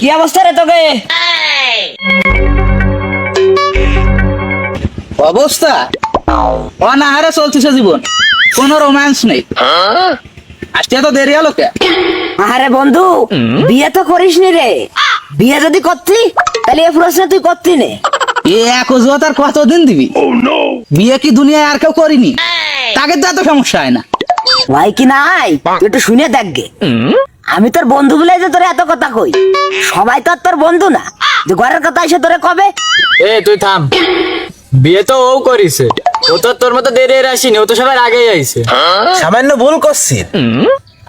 কি অবস্থা রে তোকে? অবস্থা? অনাহারে চলতেছে জীবন। কোনো রোম্যান্স নেই। আজকে তো দেরি হলো কে? আরে বন্ধু বিয়ে তো করিস নি রে। বিয়ে যদি করতি তাহলে এ প্রশ্ন তুই করতি নে। এ এক অজুহাত আর কতদিন দিবি? বিয়ে কি দুনিয়ায় আর কেউ করিনি? তাকে তো এত সমস্যা হয় না। ভাই কি নাই তুই একটু শুনে দেখগে আমি তোর বন্ধু বলে যে তোর এত কথা কই। সবাই তো আর তোর বন্ধু না। যে ঘরের কথা এসে তোরে কবে? এ তুই থাম। বিয়ে তো ও করিছে। ও তো তোর মতো দেরি এর আসিনি ও তো সবার আগেই আইছে। সামান্য ভুল করছি।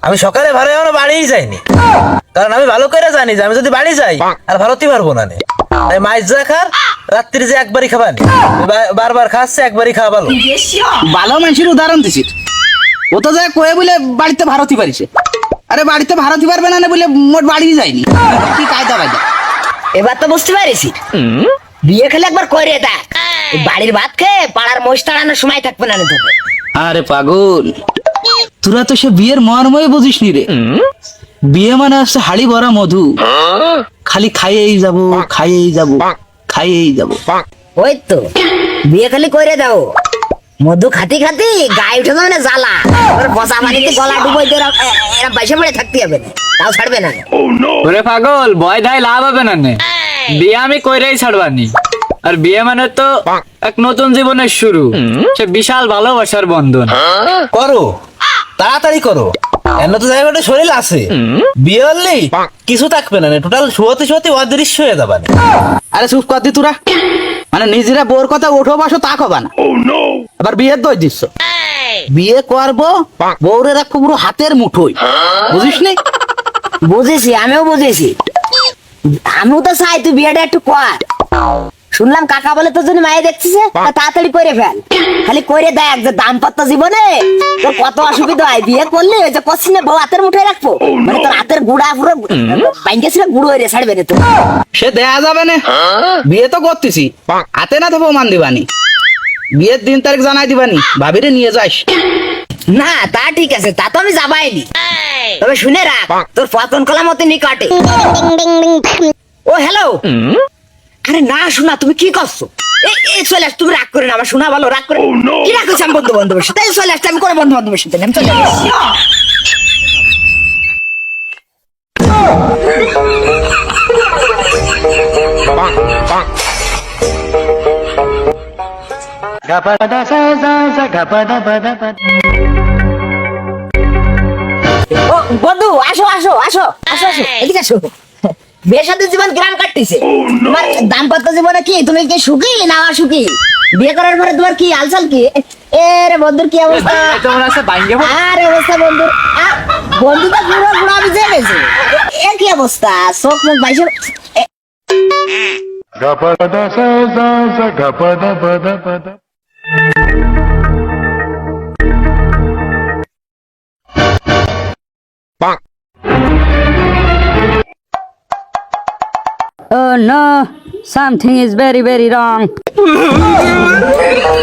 আমি সকালে ভালো এখনও বাড়িই যাইনি। কারণ আমি ভালো করে জানি যে আমি যদি বাড়ি যাই আর ভালোতেই পারব না নে। তাই মাছ যা খার রাত্রি যে একবারই খাবানি বারবার খাচ্ছে একবারই খাওয়া ভালো। ভালো মানুষের উদাহরণ দিছিস। ও তো যায় কয়ে বলে বাড়িতে ভারতই পারিছে। আরে বাড়িতে ভারতই পারবে না না বলে মোট বাড়ি যায়নি। কি কায়দা কায়দা এবার তো বুঝতে পারিস বিয়ে খেলে একবার করে দেখ। এই বাড়ির ভাত খেয়ে পাড়ার মোষ তাড়ানোর সময় থাকবে না রে তোকে। আরে পাগল। তোরা তো সে বিয়ের মর্মই বুঝিস নি রে। বিয়ে মানে হচ্ছে হাড়ি ভরা মধু। খালি খাইয়েই যাব খাইয়েই যাব খাইয়েই যাব। ওই তো। বিয়ে খালি করে দাও। মধু খাতি খাতি গায়ে উঠে মানে জ্বালা। এবার বসা পানিতে গলা ডুবই দিয়ে এরা- এ- এরা পড়ে থাকতে হবে না। তাও ছাড়বে না। ওরে পাগল ভয় ধাই লাভ হবে না বিয়ে আমি কইরেই ছাড়বানি। আর বিয়ে মানে তো এক নতুন জীবনের শুরু। সে বিশাল ভালোবাসার বন্ধন। করো তাড়াতাড়ি করো। এমন তো জায়গাটা শরীর আছে। বিয়ে হলেই কিছু থাকবে না টোটাল শুয়োতে শুয়োতে অদৃশ্য হয়ে যাবে আরে চুপ কর দি তোরা। মানে নিজেরা বোর কথা ওঠো বাসো তা কবা না। আবার বিয়ের দই দিচ্ছ। বিয়ে করব বউরে রাখব পুরো হাতের মুঠোই বুঝিস নি বুঝেছি আমিও বুঝেছি। আমিও তো চাই তুই বিয়েটা একটু কর। শুনলাম কাকা বলে তোর জন্য মায়ে দেখছিস তাড়াতাড়ি করে ফেল। খালি করে দেখ যে দাম্পত্য জীবনে তোর কত অসুবিধা হয়। বিয়ে করলে ওই যে করছিস না বউ হাতের মুঠে রাখব? মানে তোর হাতের গুড়া পুরো বাইকে ছিল গুঁড়ো হয়ে ছাড়বে না তো সে দেয়া যাবে না। বিয়ে তো করতেছি। হাতে না তো মান দিবানি। বিয়ের দিন তারিখ জানাই দিবানি। ভাবিরে নিয়ে যাস। না তা ঠিক আছে তা তো আমি যাবাইনি। তবে শুনে রাখ তোর পতন কলা মতো নিকটে ও হ্যালো আরে না শোনা তুমি কি করছ? এ- এ চলে আস তুমি রাগ করে না আমার শোনা ভালো রাগ করে। কি রাগ হচ্ছে আমি বন্ধু বান্ধবের সাথে? এই চলে আসছে আমি করে বন্ধু বান্ধবের সাথে আমি চলে ও বন্ধু আসো আসো আসো আসো আসো এদিকে আসো। বেসাদের জীবন গ্রাম কাটতেছে। তোমার দাম্পত্য জীবনে কি তুমি কি সুখী না সুখী বিয়ে করার পরে তোমার কি হালচাল কি? এ রে বন্ধুর কি অবস্থা? তোমার আছে বাইঙ্গে আরে অবস্থা বন্ধুর। বন্ধু তো পুরো পুরো আমি জেনেছি এ কি অবস্থা? চোখ মুখ বাইশে. No, something is very, very wrong.